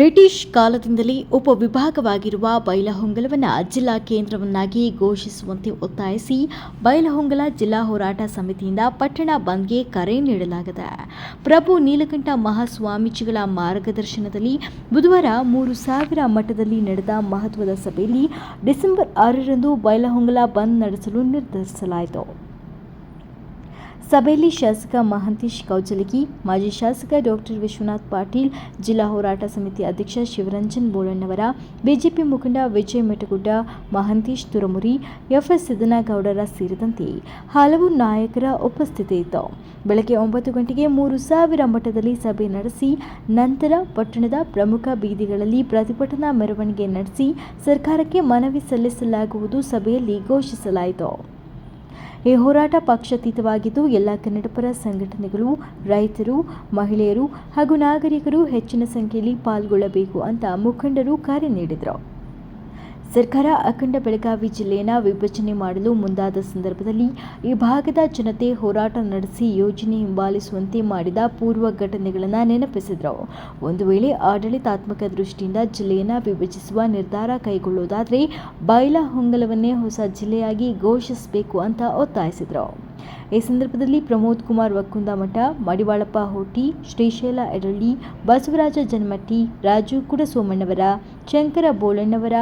British ಕಾಲದಿಂದಲೇ ಉಪವಿಭಾಗವಾಗಿರುವ ಬೈಲಹೊಂಗಲವನ್ನು ಜಿಲ್ಲಾ ಕೇಂದ್ರವನ್ನಾಗಿ ಘೋಷಿಸುವಂತೆ ಒತ್ತಾಯಿಸಿ ಬೈಲಹೊಂಗಲ ಜಿಲ್ಲಾ ಹೋರಾಟ ಸಮಿತಿಯಿಂದ ಪಟ್ಟಣ ಬಂದ್ಗೆ ಕರೆ ನೀಡಲಾಗಿದೆ. ಪ್ರಭು ನೀಲಕಂಠ ಮಹಾಸ್ವಾಮೀಜಿಗಳ ಮಾರ್ಗದರ್ಶನದಲ್ಲಿ ಬುಧವಾರ ಮೂರು ಸಾವಿರ ಮಟ್ಟದಲ್ಲಿ ನಡೆದ ಮಹತ್ವದ ಸಭೆಯಲ್ಲಿ ಡಿಸೆಂಬರ್ ಆರರಂದು ಬೈಲಹೊಂಗಲ ಬಂದ್ ನಡೆಸಲು ನಿರ್ಧರಿಸಲಾಯಿತು. ಸಭೆಯಲ್ಲಿ ಶಾಸಕ ಮಹಂತೇಶ್ ಕೌಜಲಗಿ, ಮಾಜಿ ಶಾಸಕ ಡಾಕ್ಟರ್ ವಿಶ್ವನಾಥ್ ಪಾಟೀಲ್, ಜಿಲ್ಲಾ ಹೋರಾಟ ಸಮಿತಿ ಅಧ್ಯಕ್ಷ ಶಿವರಂಜನ್ ಬೋಳಣ್ಣವರ, ಬಿಜೆಪಿ ಮುಖಂಡ ವಿಜಯ್ ಮೆಟಗುಡ್ಡ, ಮಹಂತೇಶ್ ತುರಮುರಿ, ಎಫ್ಎಸ್ ಸಿದ್ದನಗೌಡರ ಸೇರಿದಂತೆ ಹಲವು ನಾಯಕರ ಉಪಸ್ಥಿತಿ ಇತ್ತು. ಬೆಳಗ್ಗೆ ಒಂಬತ್ತು ಗಂಟೆಗೆ ಮೂರು ಸಾವಿರ ಮಟ್ಟದಲ್ಲಿ ಸಭೆ ನಡೆಸಿ, ನಂತರ ಪಟ್ಟಣದ ಪ್ರಮುಖ ಬೀದಿಗಳಲ್ಲಿ ಪ್ರತಿಭಟನಾ ಮೆರವಣಿಗೆ ನಡೆಸಿ, ಸರ್ಕಾರಕ್ಕೆ ಮನವಿ ಸಲ್ಲಿಸಲಾಗುವುದು ಸಭೆಯಲ್ಲಿ ಘೋಷಿಸಲಾಯಿತು. ಈ ಹೋರಾಟ ಪಕ್ಷಾತೀತವಾಗಿದ್ದು, ಎಲ್ಲ ಕನ್ನಡಪರ ಸಂಘಟನೆಗಳು, ರೈತರು, ಮಹಿಳೆಯರು ಹಾಗೂ ನಾಗರಿಕರು ಹೆಚ್ಚಿನ ಸಂಖ್ಯೆಯಲ್ಲಿ ಪಾಲ್ಗೊಳ್ಳಬೇಕು ಅಂತ ಮುಖಂಡರು ಕರೆ ನೀಡಿದರು. ಸರ್ಕಾರ ಅಖಂಡ ಬೆಳಗಾವಿ ಜಿಲ್ಲೆಯನ್ನು ವಿಭಜನೆ ಮಾಡಲು ಮುಂದಾದ ಸಂದರ್ಭದಲ್ಲಿ ಈ ಭಾಗದ ಜನತೆ ಹೋರಾಟ ನಡೆಸಿ ಯೋಜನೆ ಹಿಂಬಾಲಿಸುವಂತೆ ಮಾಡಿದ ಪೂರ್ವ ಘಟನೆಗಳನ್ನು ನೆನಪಿಸಿದರು. ಒಂದು ವೇಳೆ ಆಡಳಿತಾತ್ಮಕ ದೃಷ್ಟಿಯಿಂದ ಜಿಲ್ಲೆಯನ್ನು ವಿಭಜಿಸುವ ನಿರ್ಧಾರ ಕೈಗೊಳ್ಳುವುದಾದರೆ ಬೈಲಹೊಂಗಲವನ್ನೇ ಹೊಸ ಜಿಲ್ಲೆಯಾಗಿ ಘೋಷಿಸಬೇಕು ಅಂತ ಒತ್ತಾಯಿಸಿದರು. ಈ ಸಂದರ್ಭದಲ್ಲಿ ಪ್ರಮೋದ್ ಕುಮಾರ್ ವಕ್ಕುಂದಮಠ ಮಡಿವಾಳಪ್ಪ ಹೋಟಿ ಶ್ರೀಶೈಲ ಎಡಳ್ಳಿ ಬಸವರಾಜ ಜನ್ಮಟ್ಟಿ, ರಾಜು ಕುಡಸೋಮಣ್ಣವರ, ಶಂಕರ ಬೋಳಣ್ಣವರ,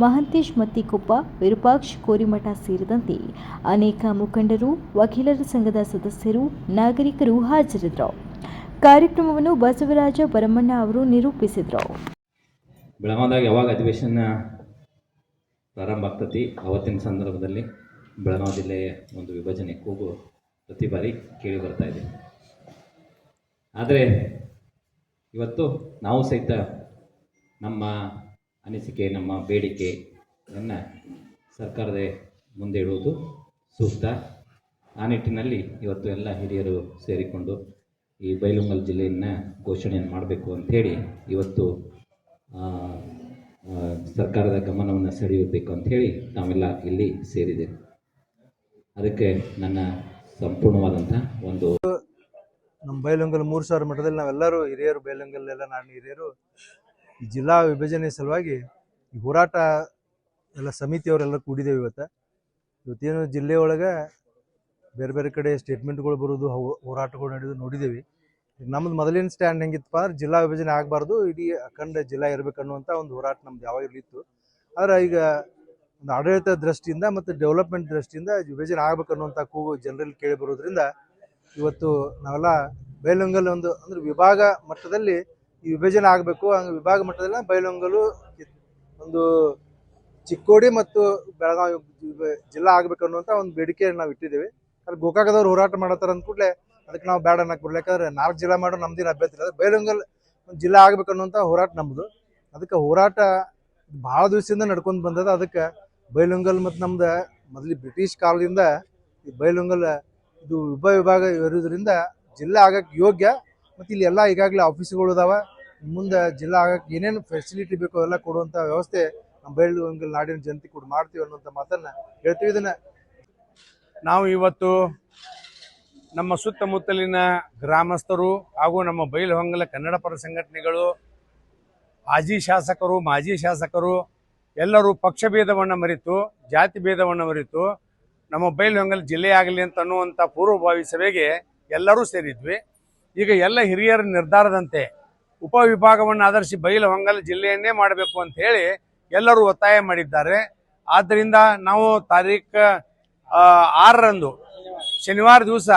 ಮಹಂತೇಶ್ ಮತ್ತಿಕೊಪ್ಪ, ವಿರೂಪಾಕ್ಷ ಕೋರಿಮಠ ಸೇರಿದಂತೆ ಅನೇಕ ಮುಖಂಡರು, ವಕೀಲರ ಸಂಘದ ಸದಸ್ಯರು, ನಾಗರಿಕರು ಹಾಜರಿದ್ದರು. ಕಾರ್ಯಕ್ರಮವನ್ನು ಬಸವರಾಜ ಬರಮಣ್ಣ ಅವರು ನಿರೂಪಿಸಿದರು. ಬೆಳಗಾವದಾಗ ಯಾವಾಗ ಅಧಿವೇಶನ ಪ್ರಾರಂಭ ಆಗ್ತತಿ? ಅವತ್ತಿನ ಸಂದರ್ಭದಲ್ಲಿ? ಬೆಳಗಾವಿ ಜಿಲ್ಲೆಯ ಒಂದು ವಿಭಜನೆ ಕೂಗು ಪ್ರತಿ ಬಾರಿ ಕೇಳಿ ಬರ್ತಾ ಇದೆ ಆದರೆ ಇವತ್ತು ನಾವು ಸಹಿತ ನಮ್ಮ ಅನಿಸಿಕೆ, ನಮ್ಮ ಬೇಡಿಕೆಯನ್ನು ಸರ್ಕಾರದ ಮುಂದೆ ಇಡುವುದು ಸೂಕ್ತ. ಆ ನಿಟ್ಟಿನಲ್ಲಿ ಇವತ್ತು ಎಲ್ಲ ಹಿರಿಯರು ಸೇರಿಕೊಂಡು ಈ ಬೈಲುಂಗಲ್ ಜಿಲ್ಲೆಯನ್ನು ಘೋಷಣೆಯನ್ನು ಮಾಡಬೇಕು ಅಂಥೇಳಿ ಇವತ್ತು ಸರ್ಕಾರದ ಗಮನವನ್ನು ಸೆಳೆಯಬೇಕು ಅಂಥೇಳಿ ನಾವೆಲ್ಲ ಇಲ್ಲಿ ಸೇರಿದ್ದೇವೆ. ಅದಕ್ಕೆ ನನ್ನ ಸಂಪೂರ್ಣವಾದಂಥ ಒಂದು ನಮ್ಮ ಬೈಲೊಂಗಲ್ ಮೂರು ಸಾವಿರ ಮಠದಲ್ಲಿ ನಾವೆಲ್ಲರೂ ಹಿರಿಯರು ಬೈಲೊಂಗಲ್ ಎಲ್ಲ ನಾಡಿನ ಹಿರಿಯರು ಈ ಜಿಲ್ಲಾ ವಿಭಜನೆ ಸಲುವಾಗಿ ಈ ಹೋರಾಟ ಎಲ್ಲ ಸಮಿತಿಯವರೆಲ್ಲ ಕೂಡಿದ್ದೇವೆ ಇವತ್ತು. ಇವತ್ತೇನು ಜಿಲ್ಲೆ ಒಳಗೆ ಬೇರೆ ಬೇರೆ ಕಡೆ ಸ್ಟೇಟ್ಮೆಂಟ್ಗಳು ಬರೋದು ಹೋರಾಟಗಳು ನಡೆದು ನೋಡಿದ್ದೀವಿ. ನಮ್ಮದು ಮೊದಲಿನ ಸ್ಟ್ಯಾಂಡ್ ಹೆಂಗಿತ್ತಪ್ಪ ಅಂದ್ರೆ ಜಿಲ್ಲಾ ವಿಭಜನೆ ಆಗಬಾರ್ದು, ಇಡೀ ಅಖಂಡ ಜಿಲ್ಲಾ ಇರಬೇಕು ಅನ್ನುವಂಥ ಒಂದು ಹೋರಾಟ ನಮ್ದು ಯಾವಾಗಲೂ ಇತ್ತು ಆದರೆ ಈಗ ಒಂದು ಆಡಳಿತ ದೃಷ್ಟಿಯಿಂದ ಮತ್ತು ಡೆವಲಪ್ಮೆಂಟ್ ದೃಷ್ಟಿಯಿಂದ ವಿಭಜನೆ ಆಗ್ಬೇಕು ಅನ್ನುವಂಥ ಕೂಗು ಜನರಲ್ಲಿ ಕೇಳಿ ಬರೋದ್ರಿಂದ ಇವತ್ತು ನಾವೆಲ್ಲ ಬೈಲೊಂಗಲ್ ಒಂದು ಅಂದ್ರೆ ವಿಭಾಗ ಮಟ್ಟದಲ್ಲಿ ಈ ವಿಭಜನೆ ಆಗಬೇಕು. ಹಂಗೆ ವಿಭಾಗ ಮಟ್ಟದಲ್ಲಿ ಬೈಲೊಂಗಲು ಒಂದು ಚಿಕ್ಕೋಡಿ ಮತ್ತು ಬೆಳಗಾವಿ ಜಿಲ್ಲಾ ಆಗ್ಬೇಕು ಅನ್ನುವಂಥ ಒಂದು ಬೇಡಿಕೆ ನಾವು ಇಟ್ಟಿದ್ದೇವೆ. ಅಲ್ಲಿ ಗೋಕಾಕದವ್ರು ಹೋರಾಟ ಮಾಡತ್ತಾರ ಅಂದ ಕೂಡಲೇ ಅದಕ್ಕೆ ನಾವು ಬೇಡ ಅನ್ನ ಬಿಡ್ಲಿ ಯಾಕಂದ್ರೆ ನಾಲ್ಕು ಜಿಲ್ಲಾ ಮಾಡೋ ನಮ್ದಿನ ಅಭ್ಯರ್ಥಿ ಇಲ್ಲ. ಬೈಲೊಂಗಲ್ ಒಂದು ಜಿಲ್ಲಾ ಆಗ್ಬೇಕು ಅನ್ನುವಂಥ ಹೋರಾಟ ನಮ್ಮದು ಅದಕ್ಕೆ ಹೋರಾಟ ಭಾಳ ದಿವಸದಿಂದ ನಡ್ಕೊಂಡು ಬಂದದ. ಅದಕ್ಕೆ ಬೈಲೊಂಗಲ್ ಮತ್ತು ನಮ್ದು ಮೊದಲು ಬ್ರಿಟಿಷ್ ಕಾಲದಿಂದ ಈ ಬೈಲೊಂಗಲ್ ಇದು ಉಪ ವಿಭಾಗ ಇರೋದ್ರಿಂದ ಜಿಲ್ಲಾ ಆಗಕ್ಕೆ ಯೋಗ್ಯ. ಮತ್ತು ಇಲ್ಲಿ ಎಲ್ಲ ಈಗಾಗಲೇ ಆಫೀಸ್ಗಳು ಇದಾವೆ ಮುಂದೆ ಜಿಲ್ಲಾ ಆಗಕ್ಕೆ ಏನೇನು ಫೆಸಿಲಿಟಿ ಬೇಕೋ ಎಲ್ಲ ಕೊಡುವಂಥ ವ್ಯವಸ್ಥೆ ನಮ್ಮ ಬೈಲೊಂಗಲ್ ನಾಡಿನ ಜನತೆ ಕೂಡ ಮಾಡ್ತೀವಿ ಅನ್ನುವಂಥ ಮಾತನ್ನ ಹೇಳ್ತೀವಿ ಇದನ್ನ. ನಾವು ಇವತ್ತು ನಮ್ಮ ಸುತ್ತಮುತ್ತಲಿನ ಗ್ರಾಮಸ್ಥರು ಹಾಗೂ ನಮ್ಮ ಬೈಲಹೊಂಗಲ ಕನ್ನಡ ಪರ ಸಂಘಟನೆಗಳು, ಮಾಜಿ ಶಾಸಕರು ಮಾಜಿ ಶಾಸಕರು ಎಲ್ಲರೂ ಪಕ್ಷ ಭೇದವನ್ನು ಮರೆತು, ಜಾತಿ ಭೇದವನ್ನು ಮರೆತು, ನಮ್ಮ ಬೈಲಹೊಂಗಲ್ ಜಿಲ್ಲೆ ಆಗಲಿ ಅಂತ ಅನ್ನುವಂಥ ಪೂರ್ವಭಾವಿ ಸಭೆಗೆ ಎಲ್ಲರೂ ಸೇರಿದ್ವಿ. ಈಗ ಎಲ್ಲ ಹಿರಿಯರ ನಿರ್ಧಾರದಂತೆ ಉಪವಿಭಾಗವನ್ನು ಆಧರಿಸಿ ಬೈಲಹೊಂಗಲ ಜಿಲ್ಲೆಯನ್ನೇ ಮಾಡಬೇಕು ಅಂತ ಹೇಳಿ ಎಲ್ಲರೂ ಒತ್ತಾಯ ಮಾಡಿದ್ದಾರೆ. ಆದ್ದರಿಂದ ನಾವು ತಾರೀಖ ಆರರಂದು ಶನಿವಾರ ದಿವಸ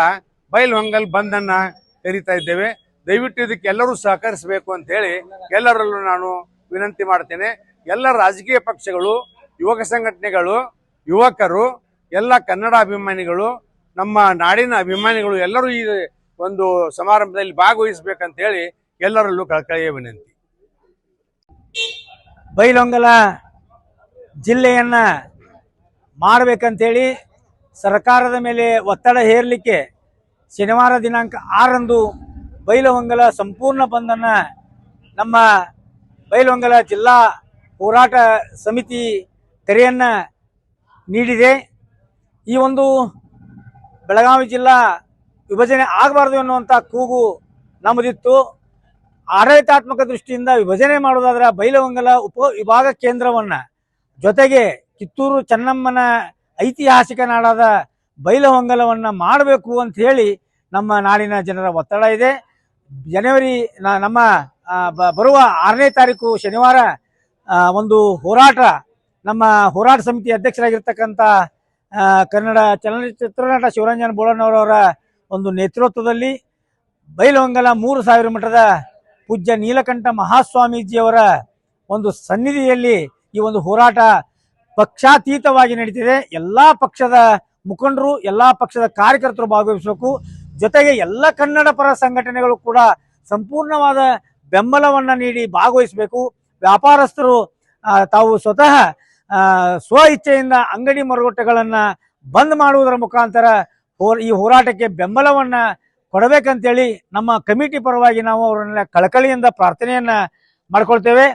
ಬೈಲಹೊಂಗಲ್ ಬಂದನ್ನು ಕರೀತಾ ಇದ್ದೇವೆ. ದಯವಿಟ್ಟು ಇದಕ್ಕೆ ಎಲ್ಲರೂ ಸಹಕರಿಸಬೇಕು ಅಂತ ಹೇಳಿ ಎಲ್ಲರಲ್ಲೂ ನಾನು ವಿನಂತಿ ಮಾಡ್ತೇನೆ. ಎಲ್ಲ ರಾಜಕೀಯ ಪಕ್ಷಗಳು, ಯುವಕ ಸಂಘಟನೆಗಳು, ಯುವಕರು, ಎಲ್ಲ ಕನ್ನಡ ಅಭಿಮಾನಿಗಳು, ನಮ್ಮ ನಾಡಿನ ಅಭಿಮಾನಿಗಳು ಎಲ್ಲರೂ ಈ ಒಂದು ಸಮಾರಂಭದಲ್ಲಿ ಭಾಗವಹಿಸಬೇಕಂತ ಹೇಳಿ ಎಲ್ಲರಲ್ಲೂ ಕಳಕಳಿಯ ವಿನಂತಿ. ಬೈಲೊಂಗಲ ಜಿಲ್ಲೆಯನ್ನ ಮಾಡಬೇಕಂತೇಳಿ ಸರ್ಕಾರದ ಮೇಲೆ ಒತ್ತಡ ಹೇರಲಿಕ್ಕೆ ಶನಿವಾರ ದಿನಾಂಕ ಆರಂದು ಬೈಲಹೊಂಗಲ ಸಂಪೂರ್ಣ ಬಂದನ್ನು ನಮ್ಮ ಬೈಲಹೊಂಗಲ ಜಿಲ್ಲಾ ಹೋರಾಟ ಸಮಿತಿ ತೆರೆಯನ್ನು ನೀಡಿದೆ. ಈ ಒಂದು ಬೆಳಗಾವಿ ಜಿಲ್ಲಾ ವಿಭಜನೆ ಆಗಬಾರ್ದು ಎನ್ನುವಂಥ ಕೂಗು ನಮ್ಮದಿತ್ತು. ಆಡಳಿತಾತ್ಮಕ ದೃಷ್ಟಿಯಿಂದ ವಿಭಜನೆ ಮಾಡೋದಾದ್ರೆ ಬೈಲವಂಗಲ ಉಪ ವಿಭಾಗ ಕೇಂದ್ರವನ್ನು ಜೊತೆಗೆ ಕಿತ್ತೂರು ಚೆನ್ನಮ್ಮನ ಐತಿಹಾಸಿಕ ನಾಡಾದ ಬೈಲಹೊಂಗಲವನ್ನು ಮಾಡಬೇಕು ಅಂತ ಹೇಳಿ ನಮ್ಮ ನಾಡಿನ ಜನರ ಒತ್ತಡ ಇದೆ. ಜನವರಿ ನಮ್ಮ ಬರುವ ಆರನೇ ತಾರೀಕು ಶನಿವಾರ ಒಂದು ಹೋರಾಟ, ನಮ್ಮ ಹೋರಾಟ ಸಮಿತಿ ಅಧ್ಯಕ್ಷರಾಗಿರ್ತಕ್ಕಂಥ ಕನ್ನಡ ಚಲನಚಿತ್ರ ನಟ ಶಿವರಂಜನ್ ಬೋಳಣ್ಣವರವರ ಒಂದು ನೇತೃತ್ವದಲ್ಲಿ ಬೈಲಹೊಂಗಲ ಮೂರು ಸಾವಿರ ಮಠದ ಪೂಜ್ಯ ನೀಲಕಂಠ ಮಹಾಸ್ವಾಮೀಜಿಯವರ ಒಂದು ಸನ್ನಿಧಿಯಲ್ಲಿ ಈ ಒಂದು ಹೋರಾಟ ಪಕ್ಷಾತೀತವಾಗಿ ನಡೀತಿದೆ. ಎಲ್ಲ ಪಕ್ಷದ ಮುಖಂಡರು, ಎಲ್ಲ ಪಕ್ಷದ ಕಾರ್ಯಕರ್ತರು ಭಾಗವಹಿಸಬೇಕು. ಜೊತೆಗೆ ಎಲ್ಲ ಕನ್ನಡ ಪರ ಸಂಘಟನೆಗಳು ಕೂಡ ಸಂಪೂರ್ಣವಾದ ಬೆಂಬಲವನ್ನು ನೀಡಿ ಭಾಗವಹಿಸಬೇಕು. ವ್ಯಾಪಾರಸ್ಥರು ತಾವು ಸ್ವತಃ ಸ್ವ ಇಚ್ಛೆಯಿಂದ ಅಂಗಡಿ ಮರುಗಟ್ಟೆಗಳನ್ನ ಬಂದ್ ಮಾಡುವುದರ ಮುಖಾಂತರ ಈ ಹೋರಾಟಕ್ಕೆ ಬೆಂಬಲವನ್ನ ಕೊಡಬೇಕಂತೇಳಿ ನಮ್ಮ ಕಮಿಟಿ ಪರವಾಗಿ ನಾವು ಅವರನ್ನ ಕಳಕಳಿಯಿಂದ ಪ್ರಾರ್ಥನೆಯನ್ನ ಮಾಡ್ಕೊಳ್ತೇವೆ.